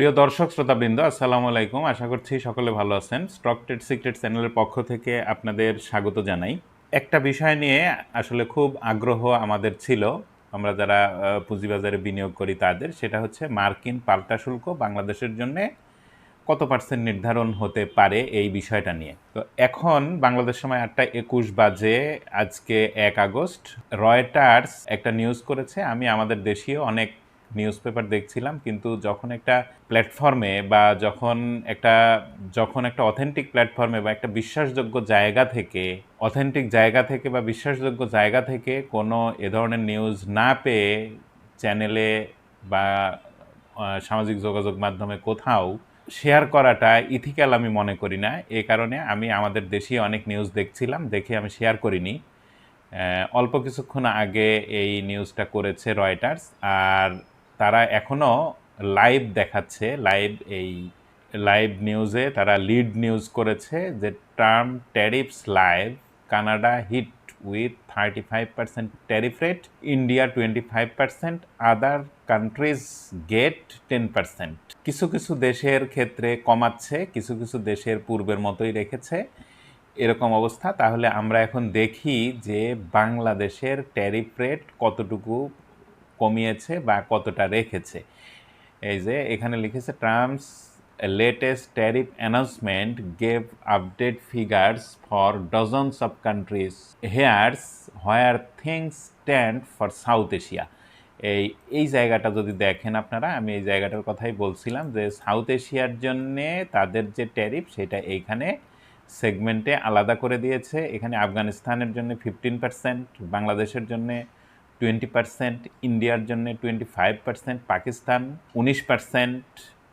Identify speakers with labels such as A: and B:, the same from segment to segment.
A: প্রিয় দর্শক, শ্রোতাবৃন্দ, আসসালামু আলাইকুম। আশা করছি সকলে ভালো আছেন। স্টক ট্রেড সিক্রেট চ্যানেলের পক্ষ থেকে আপনাদের স্বাগত জানাই। একটা বিষয় নিয়ে আসলে খুব আগ্রহ আমাদের ছিল, আমরা যারা পুঁজিবাজারে বিনিয়োগ করি তাদের, সেটা হচ্ছে মার্কিন পাল্টা শুল্ক বাংলাদেশের জন্য কত পার্সেন্ট নির্ধারণ হতে পারে এই বিষয়টা নিয়ে। তো এখন বাংলাদেশ সময় আটটা একুশ বাজে, আজকে এক আগস্ট। রয়টার্স একটা নিউজ করেছে, আমি আমাদের দেশীয় অনেক নিউজ পেপার দেখছিলাম, কিন্তু যখন একটা প্ল্যাটফর্মে বা যখন একটা যখন একটা অথেন্টিক প্ল্যাটফর্মে বা একটা বিশ্বাসযোগ্য জায়গা থেকে অথেন্টিক জায়গা থেকে বা বিশ্বাসযোগ্য জায়গা থেকে কোনো এ ধরনের নিউজ না পেয়ে চ্যানেলে বা সামাজিক যোগাযোগ মাধ্যমে কোথাও শেয়ার করাটা ইথিক্যাল আমি মনে করি না। এ কারণে আমি আমাদের দেশে অনেক নিউজ দেখছিলাম, দেখে আমি শেয়ার করিনি। অল্প কিছুক্ষণ আগে এই নিউজটা করেছে রয়টার্স আর তারা এখনও লাইভ দেখাচ্ছে লাইভ এই লাইভ নিউজে তারা লিড নিউজ করেছে যে Trump tariffs live Canada hit with thirty five percent tariff rate India twenty five percent other countries get ten percent কিছু কিছু দেশের ক্ষেত্রে কমাচ্ছে, কিছু কিছু দেশের পূর্বের মতোই রেখেছে। এরকম অবস্থা। তাহলে আমরা এখন দেখি যে বাংলাদেশের ট্যারিফ রেট কতটুকু কমিয়েছে বা কতটা রেখেছে। এই যে এখানে লিখেছে Trump's latest tariff announcement gave update figures for dozens of countries here's where things stand for South Asia এই এই জায়গাটা যদি দেখেন আপনারা, আমি এই জায়গাটার কথাই বলছিলাম যে সাউথ এশিয়ার জন্যে তাদের যে ট্যারিফ সেটা এইখানে সেগমেন্টে আলাদা করে দিয়েছে। এখানে আফগানিস্তানের জন্য ফিফটিন পার্সেন্ট বাংলাদেশের জন্যে টোয়েন্টি পার্সেন্ট ইন্ডিয়ার জন্য টোয়েন্টি ফাইভ পার্সেন্ট পাকিস্তান উনিশ percent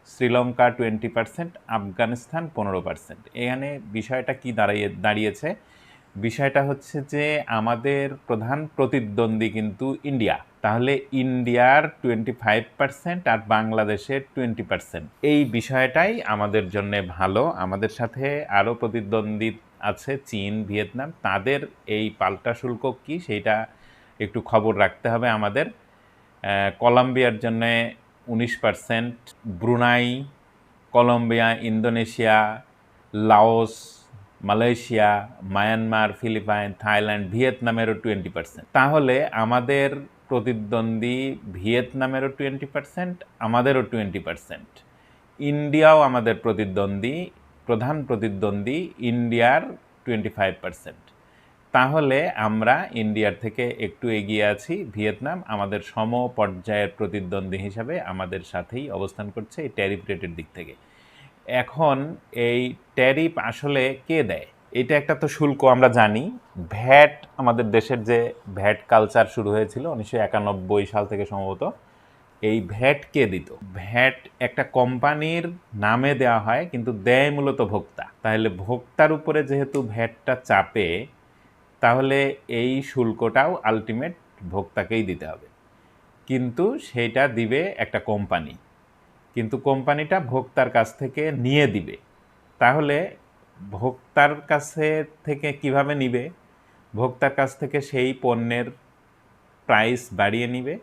A: Sri Lanka twenty percent Afghanistan পনেরো পার্সেন্ট এখানে বিষয়টা কি দাঁড়িয়ে, দাঁড়িয়েছে? বিষয়টা হচ্ছে যে আমাদের প্রধান প্রতিদ্বন্দ্বী কিন্তু ইন্ডিয়া। তাহলে ইন্ডিয়ার টোয়েন্টি ফাইভ পার্সেন্ট আর বাংলাদেশের টোয়েন্টি পার্সেন্ট এই বিষয়টাই আমাদের জন্য ভালো। আমাদের সাথে আরও প্রতিদ্বন্দ্বী আছে চীন, ভিয়েতনাম। তাদের এই পাল্টা শুল্ক কি? সেইটা একটু খবর রাখতে হবে আমাদের। কলম্বিয়ার জন্য উনিশ percent Brunei, Colombia, Indonesia, Laos, Malaysia, Myanmar, Philippines, Thailand, ভিয়েতনামেরও twenty percent তাহলে আমাদের প্রতিদ্বন্দ্বী ভিয়েতনামেরও টোয়েন্টি পার্সেন্ট আমাদেরও টোয়েন্টি পার্সেন্ট ইন্ডিয়াও আমাদের প্রতিদ্বন্দ্বী, প্রধান প্রতিদ্বন্দ্বী, ইন্ডিয়ার টোয়েন্টি ফাইভ পার্সেন্ট তাহলে আমরা ইন্ডিয়ার থেকে একটু এগিয়ে আছি। ভিয়েতনাম আমাদের সম পর্যায়ের প্রতিদ্বন্দ্বী হিসাবে আমাদের সাথেই অবস্থান করছে এই ট্যারিফ রেটের দিক থেকে। এখন এই ট্যারিফ আসলে কে দেয়? এটা একটা তো শুল্ক, আমরা জানি। ভ্যাট, আমাদের দেশের যে ভ্যাট কালচার শুরু হয়েছিল উনিশশো একানব্বই সাল থেকে সম্ভবত, এই ভ্যাট কে দিত? ভ্যাট একটা কোম্পানির নামে দেওয়া হয়, কিন্তু দেয় মূলত ভোক্তা। তাহলে ভোক্তার উপরে যেহেতু ভ্যাটটা চাপে তাহলে এই শুল্কটাও আলটিমেট ভোক্তাকেই দিতে হবে। কিন্তু সেইটা দিবে একটা কোম্পানি কিন্তু কোম্পানিটা ভোক্তার কাছ থেকে নিয়ে দিবে। তাহলে ভোক্তার কাছে থেকে কীভাবে নিবে? ভোক্তার কাছ থেকে সেই পণ্যের প্রাইস বাড়িয়ে নিবে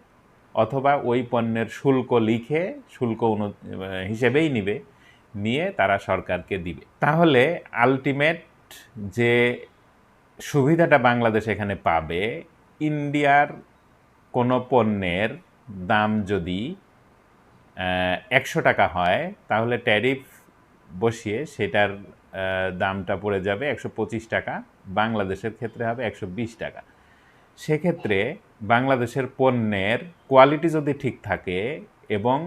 A: অথবা ওই পণ্যের শুল্ক লিখে শুল্ক অনু, হিসেবেই নিবে। নিয়ে তারা সরকারকে দিবে। তাহলে আলটিমেট যে সুবিধাটা বাংলাদেশ এখানে পাবে। ইন্ডিয়ার কোনো পণ্যের দাম যদি একশো টাকা হয়, তাহলে ট্যারিফ বসিয়ে সেটার দামটা পড়ে যাবে একশো পঁচিশ টাকা, বাংলাদেশের ক্ষেত্রে হবে একশো বিশ টাকা। সেক্ষেত্রে বাংলাদেশের পণ্যের কোয়ালিটি যদি ঠিক থাকে এবং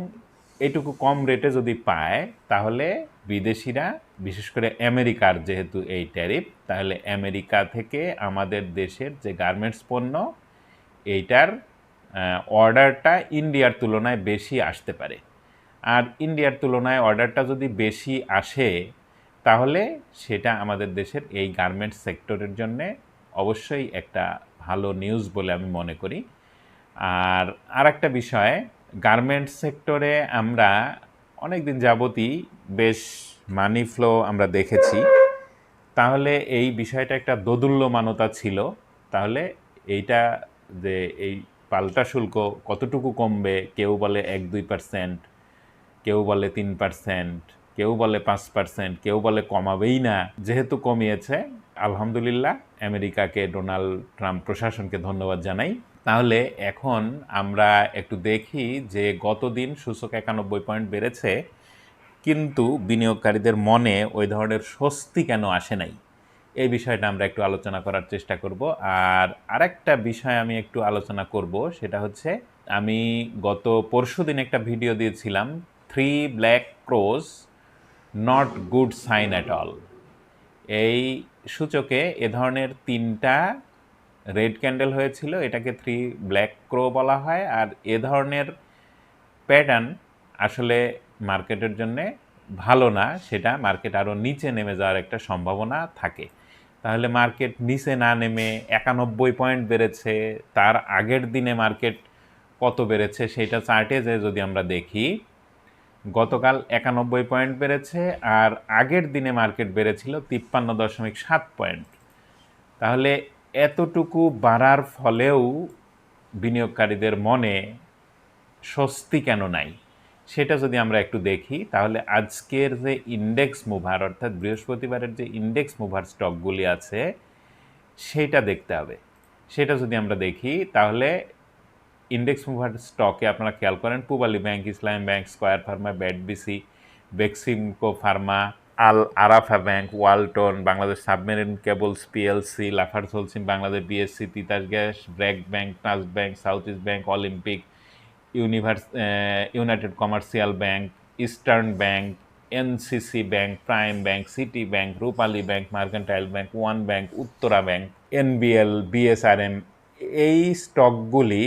A: এইটুকু কম রেটে যদি পায়, তাহলে বিদেশিরা, বিশেষ করে আমেরিকার যেহেতু এই ট্যারিফ তাহলে আমেরিকা থেকে আমাদের দেশের যে গার্মেন্টস পণ্য, এইটার অর্ডারটা ইন্ডিয়ার তুলনায় বেশি আসতে পারে। আর ইন্ডিয়ার তুলনায় অর্ডারটা যদি বেশি আসে, তাহলে সেটা আমাদের দেশের এই গার্মেন্টস সেক্টরের জন্য অবশ্যই একটা ভালো নিউজ বলে আমি মনে করি। আর আরেকটা বিষয় গার্মেন্টস সেক্টরে আমরা অনেক দিন যাবতই বেশ মানি ফ্লো আমরা দেখেছি। তাহলে এই বিষয়টা একটা দোদুল্যমানতা ছিল। তাহলে এইটা যে এই পাল্টা শুল্ক কতটুকু কমবে, কেউ বলে এক দুই পার্সেন্ট কেউ বলে তিন পার্সেন্ট কেউ বলে পাঁচ পার্সেন্ট কেউ বলে কমাবেই না, যেহেতু কমিয়েছে, আলহামদুলিল্লাহ, আমেরিকাকে, ডোনাল্ড ট্রাম্প প্রশাসনকে ধন্যবাদ জানাই। তাহলে এখন আমরা একটু দেখি যে গতদিন সূচক একানব্বই পয়েন্ট বেড়েছে, কিন্তু বিনিয়োগকারীদের মনে ওই ধরনের স্বস্তি কেন আসে নাই? এই বিষয়টা আমরা একটু আলোচনা করার চেষ্টা করব। আর আরেকটা বিষয় আমি একটু আলোচনা করব, সেটা হচ্ছে আমি গত পরশু দিন একটা ভিডিও দিয়েছিলাম three black crows not good sign at all এই সূচকে এ ধরনের তিনটা রেড ক্যান্ডেল হয়েছিল, এটাকে থ্রি ব্ল্যাক ক্রো বলা হয়, আর এ ধরনের প্যাটার্ন আসলে মার্কেটের জন্যে ভালো না, সেটা মার্কেট আরও নিচে নেমে যাওয়ার একটা সম্ভাবনা থাকে। তাহলে মার্কেট নিচে না নেমে একানব্বই পয়েন্ট বেড়েছে, তার আগের দিনে মার্কেট কত বেড়েছে সেটা চার্টে যে যদি আমরা দেখি, গতকাল একানব্বই পয়েন্ট বেড়েছে, আর আগের দিনে মার্কেট বেড়েছিল তিপ্পান্ন দশমিক সাত পয়েন্ট। তাহলে এতটুকু বাড়ার ফলেও বিনিয়োগকারীদের মনে স্বস্তি কেন নাই? সেটা যদি আমরা একটু দেখি, তাহলে আজকের যে ইন্ডেক্স মুভার অর্থাৎ বৃহস্পতিবারের যে ইন্ডেক্স মুভার স্টকগুলি আছে, সেটা দেখতে হবে। সেটা যদি আমরা দেখি, তাহলে ইন্ডেক্স মুভার স্টকে আপনারা খেয়াল করেন, Pubali bank, Islam bank, square pharma, BAT BC, Beximco pharma Al Arafah bank, Walton, Bangladesh submarine cables PLC Lafarge Holcim Bangladesh BSC, Titas gas, BRAC bank trust bank, south east bank, Olympic, universe united commercial bank, eastern bank, NCC bank, prime bank, city bank, Rupali bank, mercantile bank, one bank, Uttara bank, NBL, BSRM, এই স্টকগুলি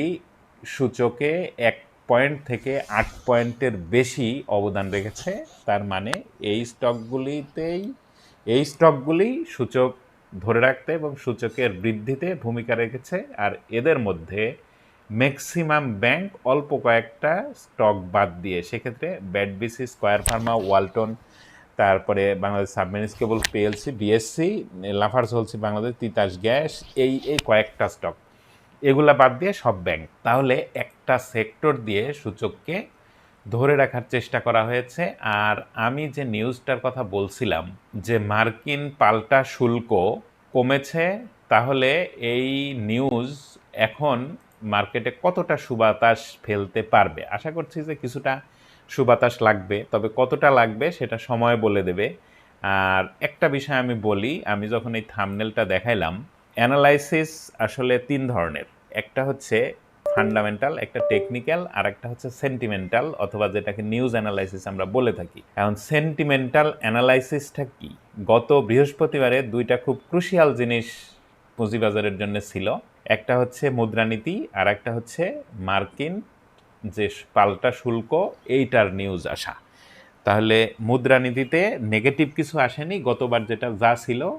A: সূচকে এক point থেকে আট পয়েন্টের বেশি অবদান রেখেছে। তার মানে এই স্টকগুলিতেই, এই স্টকগুলি সূচক ধরে রাখতে এবং সূচকের বৃদ্ধিতে ভূমিকা রেখেছে। আর এদের মধ্যে ম্যাক্সিমাম ব্যাংক অল্প কয়েকটা স্টক বাদ দিয়ে, সেক্ষেত্রে ব্যাডবিসি, স্কোয়ার ফার্মা, ওয়ালটন, তারপরে Bangladesh submarine cable, PLC, BSC Lafarge Holcim Bangladesh Titas gas, এই এই কয়েকটা স্টক। এগুলা বাদ দিয়ে সব ব্যাংক তাহলে একটা সেক্টর দিয়ে সূচককে ধরে রাখার চেষ্টা করা হয়েছে। আর আমি যে নিউজটার কথা বলছিলাম, যে মার্কিন পাল্টা শুল্ক কমেছে, তাহলে এই নিউজ এখন মার্কেটে কতটা সুবাতাস ফেলতে পারবে? আশা করছি যে কিছুটা সুবাতাস লাগবে, তবে কতটা লাগবে সেটা সময় বলে দেবে। আর একটা বিষয় আমি বলি, আমি যখন এই থামনেলটা দেখাইলাম অ্যানালাইসিস আসলে তিন ধরনের। একটা হচ্ছে ফান্ডামেন্টাল, একটা টেকনিক্যাল আর একটা হচ্ছে সেন্টিমেন্টাল অথবা যেটাকে নিউজ অ্যানালাইসিস আমরা বলে থাকি। এখন সেন্টিমেন্টাল অ্যানালাইসিসটা কি? গত বৃহস্পতিবারে দুইটা খুব ক্রুশিয়াল জিনিস পুঁজিবাজারের জন্য ছিল। একটা হচ্ছে মুদ্রানীতি আর একটা হচ্ছে মার্কিন যে পাল্টা শুল্ক, এইটার নিউজ আসা। তাহলে মুদ্রানীতিতে নেগেটিভ কিছু আসেনি, গতবার যেটা যা ছিল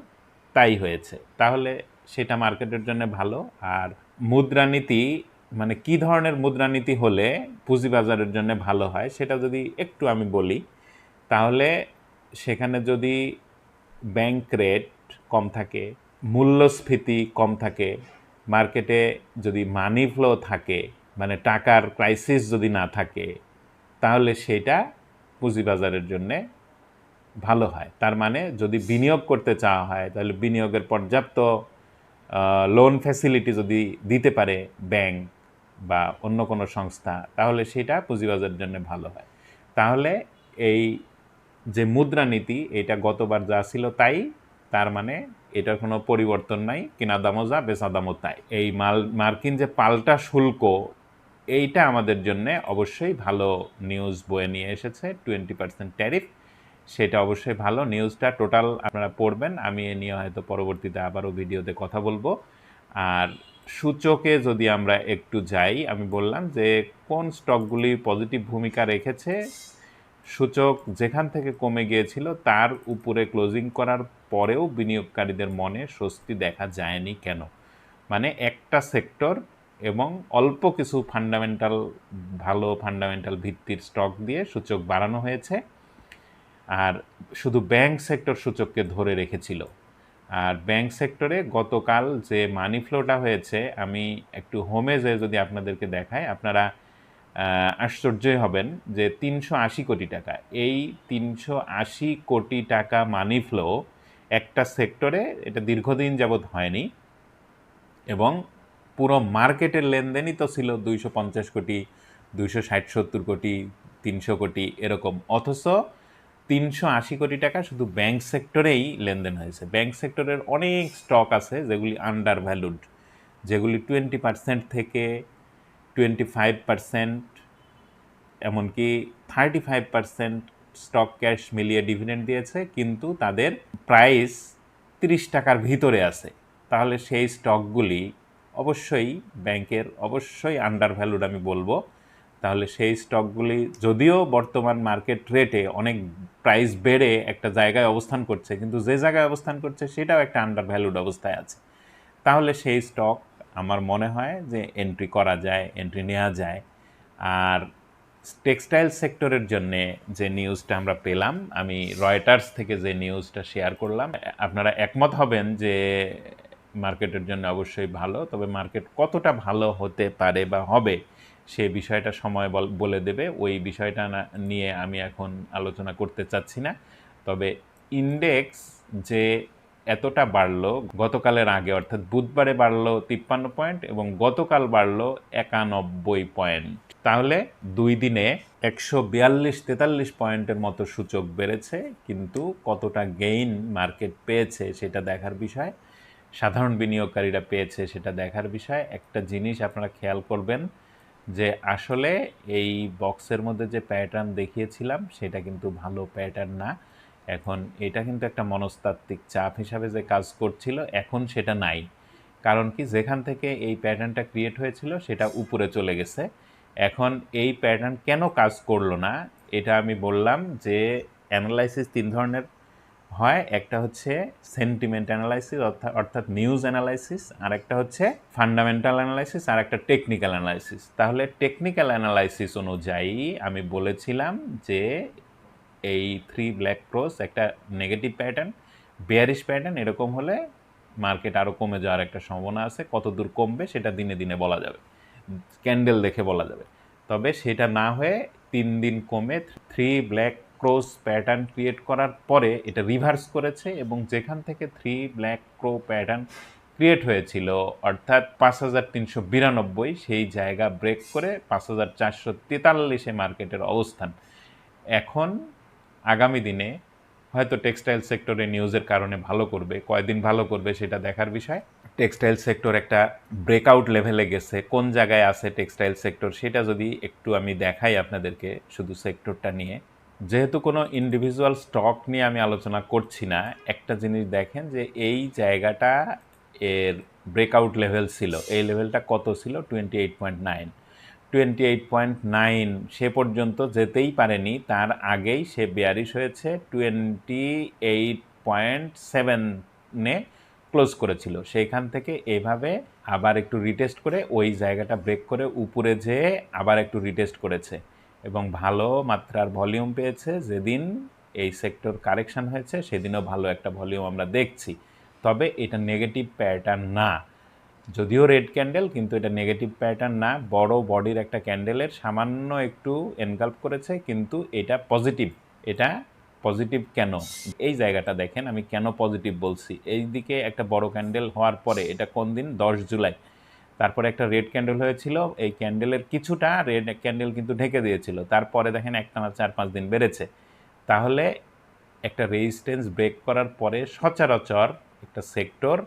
A: তাই হয়েছে। তাহলে সেটা মার্কেটের জন্য ভালো। আর মুদ্রানীতি মানে কি ধরনের মুদ্রানীতি হলে পুঁজিবাজারের জন্য ভালো হয়, সেটা যদি একটু আমি বলি, তাহলে সেখানে যদি ব্যাংক রেট কম থাকে, মূল্যস্ফীতি কম থাকে, মার্কেটে যদি মানি ফ্লো থাকে মানে টাকার ক্রাইসিস যদি না থাকে, তাহলে সেটা পুঁজিবাজারের জন্যে ভালো হয়। তার মানে যদি বিনিয়োগ করতে চাওয়া হয়, তাহলে বিনিয়োগের পর্যাপ্ত লোন ফ্যাসিলিটি যদি দিতে পারে ব্যাংক বা অন্য কোনো সংস্থা, তাহলে সেটা পুঁজিবাজারের জন্য ভালো হয়। তাহলে এই যে মুদ্রানীতি এটা গতবার যা ছিল তাই, তার মানে এটার কোনো পরিবর্তন নাই কেনা দামও যা বেচা দামও তাই। এই মাল, মার্কিন যে পাল্টা শুল্ক, এইটা আমাদের জন্য অবশ্যই ভালো নিউজ বয়ে নিয়ে এসেছে। টোয়েন্টি পার্সেন্ট ট্যারিফ সেটা অবশ্যই ভালো। নিউজটা টোটাল আপনারা পড়বেন। আমি এ নিয়ে হয়তো পরবর্তীতে আবারও ভিডিওতে কথা বলব। আর সূচকে যদি আমরা একটু যাই, আমি বললাম যে কোন স্টকগুলি পজিটিভ ভূমিকা রেখেছে? সূচক যেখান থেকে কমে গিয়েছিল, তার উপরে ক্লোজিং করার পরেও বিনিয়োগকারীদের মনে স্বস্তি দেখা যায়নি কেন? মানে একটা সেক্টর এবং অল্প কিছু ফান্ডামেন্টাল ভালো ফান্ডামেন্টাল ভিত্তির স্টক দিয়ে সূচক বাড়ানো হয়েছে। আর শুধু ব্যাংক সেক্টর সূচককে ধরে রেখেছিল। আর ব্যাংক সেক্টরে গতকাল যে মানি ফ্লোটা হয়েছে, আমি একটু হোমে যে যদি আপনাদেরকে দেখাই, আপনারা আশ্চর্যই হবেন যে তিনশো আশি কোটি টাকা, এই তিনশো আশি কোটি টাকা মানি ফ্লো একটা সেক্টরে এটা দীর্ঘদিন যাবৎ হয়নি এবং পুরো মার্কেটের লেনদেনই তো ছিল দুইশো পঞ্চাশ কোটি, দুইশো ষাট সত্তর কোটি, তিনশো কোটি এরকম। অথচ তিনশো আশি কোটি টাকা শুধু ব্যাংক সেক্টরেই লেনদেন হয়েছে। ব্যাংক সেক্টরের অনেক স্টক আছে যেগুলি আন্ডার ভ্যালুড যেগুলি টোয়েন্টি পার্সেন্ট থেকে টোয়েন্টি ফাইভ পার্সেন্ট এমনকি thirty five percent stock cash মিলিয়ে ডিভিডেন্ড দিয়েছে, কিন্তু তাদের প্রাইস তিরিশ টাকার ভিতরে আছে। তাহলে সেই স্টকগুলি অবশ্যই ব্যাংকের অবশ্যই আন্ডার ভ্যালুড আমি বলব। তাহলে সেই স্টকগুলি যদিও বর্তমান মার্কেট রেটে অনেক প্রাইস বেড়ে একটা জায়গায় অবস্থান করছে, কিন্তু যে জায়গায় অবস্থান করছে সেটাও একটা আন্ডার ভ্যালুড অবস্থায় আছে। তাহলে সেই স্টক আমার মনে হয় যে এন্ট্রি করা যায় এন্ট্রি নেওয়া যায়। আর টেক্সটাইল সেক্টরের জন্য যে নিউজটা আমরা পেলাম, আমি রয়টার্স থেকে যে নিউজটা শেয়ার করলাম, আপনারা একমত হবেন যে মার্কেটের জন্য অবশ্যই ভালো, তবে মার্কেট কতটা ভালো হতে পারে বা হবে সে বিষয়টা সময় বল- দেবে। ওই বিষয়টা নিয়ে আমি এখন আলোচনা করতে চাচ্ছি না। তবে ইন্ডেক্স যে এতটা বাড়লো, গতকালের আগে, অর্থাৎ বুধবারে বাড়লো তিপ্পান্ন পয়েন্ট এবং গতকাল বাড়লো একানব্বই পয়েন্ট তাহলে দুই দিনে একশো বিয়াল্লিশ, তেতাল্লিশ পয়েন্টের মতো সূচক বেড়েছে, কিন্তু কতটা গেইন মার্কেট পেয়েছে সেটা দেখার বিষয়। সাধারণ বিনিয়োগকারীরা পেয়েছে সেটা দেখার বিষয়। একটা জিনিস আপনারা খেয়াল করবেন যে আসলে এই বক্সের মধ্যে যে প্যাটার্ন দেখিয়েছিলাম, সেটা কিন্তু ভালো প্যাটার্ন না। এখন এটা কিন্তু একটা মনস্তাত্ত্বিক চাপ হিসাবে যে কাজ করছিল, এখন সেটা নাই। কারণ কি, যেখান থেকে এই প্যাটার্নটা ক্রিয়েট হয়েছিল, সেটা উপরে চলে গেছে। এখন এই প্যাটার্ন কেন কাজ করল না, এটা আমি বললাম যে অ্যানালাইসিস তিন ধরনের হয়, একটা হচ্ছে সেন্টিমেন্ট অ্যানালাইসিস অর্থাৎ অর্থাৎ নিউজ অ্যানালাইসিস আর একটা হচ্ছে ফান্ডামেন্টাল অ্যানালাইসিস আর একটা টেকনিক্যাল অ্যানালাইসিস তাহলে টেকনিক্যাল অ্যানালাইসিস অনুযায়ী আমি বলেছিলাম যে এই থ্রি ব্ল্যাক ক্রস একটা নেগেটিভ প্যাটার্ন বেয়ারিশ প্যাটার্ন এরকম হলে মার্কেট আরও কমে যাওয়ার একটা সম্ভাবনা আছে। কত দূর কমবে সেটা দিনে দিনে বলা যাবে। ক্যান্ডেল দেখে বলা যাবে। তবে সেটা না হয়ে তিন দিন কমে three black crows pattern create করার পরে এটা রিভার্স করেছে এবং যেখান থেকে three black crow pattern create হয়েছিল, অর্থাৎ পাঁচ হাজার তিনশো বিরানব্বই, সেই জায়গা ব্রেক করে পাঁচ হাজার চারশো তেতাল্লিশে মার্কেটের অবস্থান। এখন আগামী দিনে হয়তো টেক্সটাইল সেক্টরে নিউজের কারণে ভালো করবে, কয়দিন ভালো করবে সেটা দেখার বিষয়। টেক্সটাইল সেক্টর একটা ব্রেকআউট লেভেলে গেছে, কোন জায়গায় আছে টেক্সটাইল সেক্টর সেটা যদি একটু আমি দেখাই আপনাদেরকে শুধু সেক্টরটা নিয়ে। যেহেতু কোনো ইন্ডিভিজুয়াল স্টক নিয়ে আমি আলোচনা করছি না, একটা জিনিস দেখেন যে এই জায়গাটা এর ব্রেকআউট লেভেল ছিল। এই লেভেলটা কত ছিল? Twenty eight point nine twenty eight point nine সে পর্যন্ত যেতেই পারেনি, তার আগেই সে বেয়ারিশ হয়েছে টোয়েন্টি এইট পয়েন্ট সেভেনে ক্লোজ করেছিল। সেইখান থেকে এভাবে আবার একটু রিটেস্ট করে ওই জায়গাটা ব্রেক করে উপরে যেয়ে আবার একটু রিটেস্ট করেছে। এবং ভালো মাত্রার ভলিউম পেয়েছে যেদিন এই সেক্টর কারেকশন হয়েছে, সেদিনও ভালো একটা ভলিউম আমরা দেখছি। তবে এটা নেগেটিভ প্যাটার্ন না। যদিও রেড ক্যান্ডেল কিন্তু এটা নেগেটিভ প্যাটার্ন না। বড় বডির একটা ক্যান্ডেলের সামান্য একটু এনকাল্প করেছে, কিন্তু এটা পজিটিভ এটা পজিটিভ কেন? এই জায়গাটা দেখেন, আমি কেন পজিটিভ বলছি? এই দিকে একটা বড় ক্যান্ডেল হওয়ার পরে, এটা কোন দিন? দশ জুলাই। তারপরে একটা রেড ক্যান্ডেল হয়েছিল। এই ক্যান্ডেলের কিছুটা রেড ক্যান্ডেল কিন্তু ঢেকে দিয়েছিল। তারপরে দেখেন একটানা চার পাঁচ দিন বেড়েছে। তাহলে একটা রেজিস্ট্যান্স ব্রেক করার পরে সচরাচর একটা সেক্টর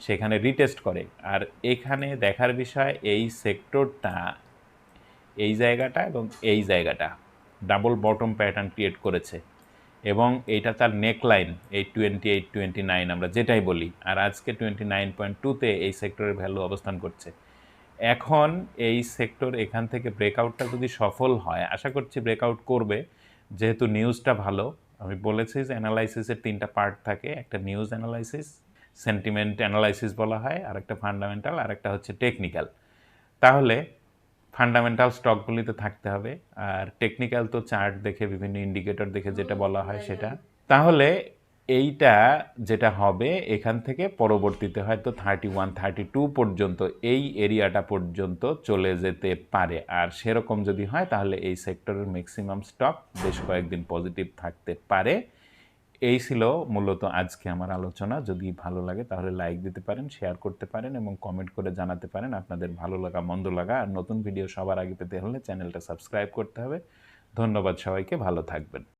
A: সেখানে রিটেস্ট করে। আর এখানে দেখার বিষয়, এই সেক্টরটা এই জায়গাটা এবং এই জায়গাটা ডাবল বটম প্যাটার্ন ক্রিয়েট করেছে। এবং এইটা তার নেকলাইন এই টোয়েন্টি এইট টোয়েন্টি নাইন আমরা যেটাই বলি। আর আজকে টোয়েন্টি নাইন পয়েন্ট টুতে এই সেক্টরের ভ্যালু অবস্থান করছে। এখন এই সেক্টর এখান থেকে ব্রেকআউটটা যদি সফল হয়, আশা করছি ব্রেকআউট করবে। যেহেতু নিউজটা ভালো, আমি বলেছি যে অ্যানালাইসিসের তিনটা পার্ট থাকে। একটা নিউজ অ্যানালাইসিস সেন্টিমেন্ট অ্যানালাইসিস বলা হয় আর একটা ফান্ডামেন্টাল আর একটা হচ্ছে টেকনিক্যাল তাহলে ফান্ডামেন্টাল স্টকগুলিতে থাকতে হবে। আর টেকনিক্যাল তো চার্ট দেখে বিভিন্ন ইন্ডিকেটর দেখে যেটা বলা হয় সেটা। তাহলে এইটা যেটা হবে এখান থেকে পরবর্তীতে হয়তো থার্টি ওয়ান থার্টি টু পর্যন্ত এই এরিয়াটা পর্যন্ত চলে যেতে পারে। আর সেরকম যদি হয় তাহলে এই সেক্টরের ম্যাক্সিমাম স্টক বেশ কয়েকদিন পজিটিভ থাকতে পারে। এই ছিল মূলত আজকে আমার আলোচনা। যদি ভালো লাগে তাহলে লাইক দিতে পারেন শেয়ার করতে পারেন এবং কমেন্ট করে জানাতে পারেন আপনাদের ভালো লাগা, মন্দ লাগা। আর নতুন ভিডিও সবার আগে পেতে হলে চ্যানেলটা সাবস্ক্রাইব করতে হবে। ধন্যবাদ সবাইকে, ভালো থাকবেন।